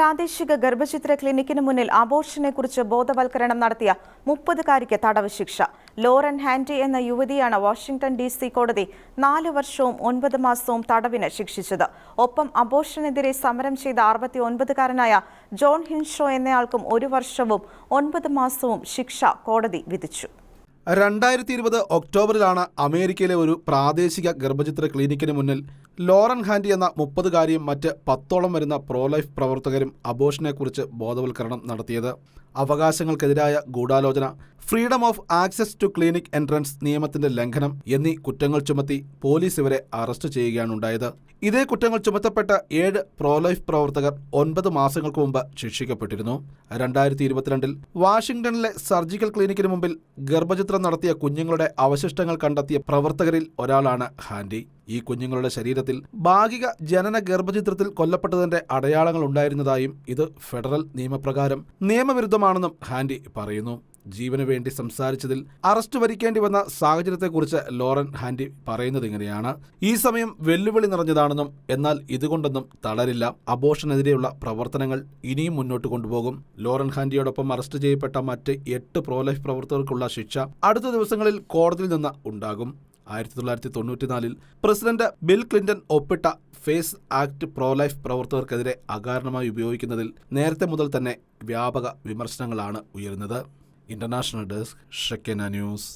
പ്രാദേശിക ഗർഭചിത്ര ക്ലിനിക്കിന് മുന്നിൽ അബോർഷനെക്കുറിച്ച് ബോധവൽക്കരണം നടത്തിയ മുപ്പതുകാരിക്ക് തടവ് ശിക്ഷ. ലോറൻ ഹാൻഡി എന്ന യുവതിയാണ് വാഷിംഗ്ടൺ ഡി സി കോടതി നാല് വർഷവും ഒൻപത് മാസവും തടവിന് ശിക്ഷിച്ചത്. ഒപ്പം അബോർഷനെതിരെ സമരം ചെയ്ത അറുപത്തി ഒൻപതുകാരനായ ജോൺ ഹിൻഷോ എന്നയാൾക്കും ഒരു വർഷവും ഒൻപത് മാസവും ശിക്ഷ കോടതി വിധിച്ചു. രണ്ടായിരത്തി ഇരുപത് ഒക്ടോബറിലാണ് അമേരിക്കയിലെ ഒരു പ്രാദേശിക ഗർഭചിത്ര ക്ലിനിക്കിന് മുന്നിൽ ലോറൻ ഹാൻഡി എന്ന മുപ്പതുകാരിയും മറ്റ് പത്തോളം വരുന്ന പ്രോലൈഫ് പ്രവർത്തകരും അബോഷനെക്കുറിച്ച് ബോധവൽക്കരണം നടത്തിയത്. അവകാശങ്ങൾക്കെതിരായ ഗൂഢാലോചന freedom of access to clinic entrance നിയമത്തിന്റെ ലംഘനം എന്നീ കുറ്റങ്ങൾ ചുമത്തി പോലീസ് ഇവരെ അറസ്റ്റ് ചെയ്യുകയാണുണ്ടായത് ഇതേ കുറ്റങ്ങൾ ചുമത്തപ്പെട്ട ഏഴ് പ്രോലൈഫ് പ്രവർത്തകർ ഒൻപത് മാസങ്ങൾക്ക് മുമ്പ് ശിക്ഷിക്കപ്പെട്ടിരുന്നു. രണ്ടായിരത്തി ഇരുപത്തിരണ്ടിൽ വാഷിംഗ്ടണിലെ സർജിക്കൽ ക്ലിനിക്കിന് മുമ്പിൽ ഗർഭചിത്രം നടത്തിയ കുഞ്ഞുങ്ങളുടെ അവശിഷ്ടങ്ങൾ കണ്ടെത്തിയ പ്രവർത്തകരിൽ ഒരാളാണ് ഹാൻഡി. ഈ കുഞ്ഞുങ്ങളുടെ ശരീരത്തിൽ ഭാഗിക ജനന ഗർഭചിത്രത്തിൽ കൊല്ലപ്പെട്ടതിന്റെ അടയാളങ്ങൾ ഉണ്ടായിരുന്നതായും ഇത് ഫെഡറൽ നിയമപ്രകാരം നിയമവിരുദ്ധമാണെന്നും ഹാൻഡി പറയുന്നു. ജീവന് വേണ്ടി സംസാരിച്ചതിൽ അറസ്റ്റ് വരിക്കേണ്ടി വന്ന സാഹചര്യത്തെക്കുറിച്ച് ലോറൻ ഹാൻഡി പറയുന്നത് ഇങ്ങനെയാണ്. ഈ സമയം വെല്ലുവിളി നിറഞ്ഞതാണെന്നും എന്നാൽ ഇതുകൊണ്ടൊന്നും തളരില്ല. അബോഷനെതിരെയുള്ള പ്രവർത്തനങ്ങൾ ഇനിയും മുന്നോട്ട് കൊണ്ടുപോകും. ലോറൻ ഹാൻഡിയോടൊപ്പം അറസ്റ്റ് ചെയ്യപ്പെട്ട മറ്റ് എട്ട് പ്രോലൈഫ് പ്രവർത്തകർക്കുള്ള ശിക്ഷ അടുത്ത ദിവസങ്ങളിൽ കോടതിയിൽ നിന്ന് ഉണ്ടാകും. ആയിരത്തി തൊള്ളായിരത്തി തൊണ്ണൂറ്റിനാലിൽ പ്രസിഡന്റ് ബിൽ ക്ലിന്റൺ ഒപ്പിട്ട ഫേസ് ആക്ട് പ്രോ ലൈഫ് പ്രവർത്തകർക്കെതിരെ അകാരണമായി ഉപയോഗിക്കുന്നതിൽ നേരത്തെ മുതൽ തന്നെ വ്യാപക വിമർശനങ്ങളാണ് ഉയരുന്നത്. ഇന്റർനാഷണൽ ഡെസ്ക് ഷെക്കന ന്യൂസ്.